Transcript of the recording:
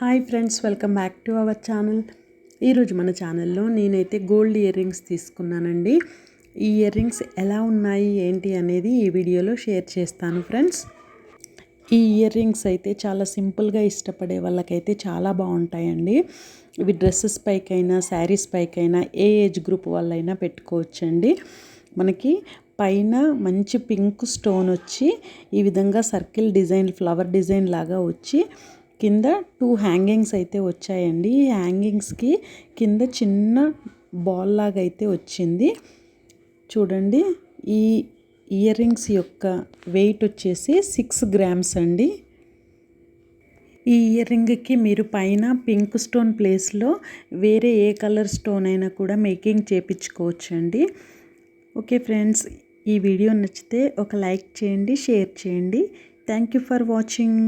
Hi friends welcome back to our channel. ఈరోజు మన ఛానల్లో నేనైతే గోల్డ్ ఇయర్ రింగ్స్ తీసుకున్నానండి. ఈ ఇయర్ రింగ్స్ ఎలా ఉన్నాయి ఏంటి అనేది ఈ వీడియోలో షేర్ చేస్తాను ఫ్రెండ్స్. ఈ ఇయర్ రింగ్స్ అయితే చాలా సింపుల్గా ఇష్టపడే వాళ్ళకైతే చాలా బాగుంటాయండి. ఇవి డ్రెస్సెస్ పైకైనా శారీస్ పైకైనా ఏ ఏజ్ గ్రూప్ వాళ్ళైనా పెట్టుకోవచ్చండి. మనకి పైన మంచి పింక్ స్టోన్ వచ్చి ఈ విధంగా సర్కిల్ డిజైన్ ఫ్లవర్ డిజైన్ లాగా వచ్చి కింద టూ హ్యాంగింగ్స్ అయితే వచ్చాయండి. ఈ హ్యాంగింగ్స్కి కింద చిన్న బాల్ లాగా అయితే వచ్చింది. చూడండి ఈ ఇయర్ రింగ్స్ యొక్క వెయిట్ వచ్చేసి సిక్స్ గ్రామ్స్ అండి. ఈ ఇయర్ రింగ్కి మీరు పైన పింక్ స్టోన్ ప్లేస్లో వేరే ఏ కలర్ స్టోన్ అయినా కూడా మేకింగ్ చేపించుకోవచ్చండి. ఓకే ఫ్రెండ్స్ ఈ వీడియో నచ్చితే ఒక లైక్ చేయండి షేర్ చేయండి. Thank you for watching.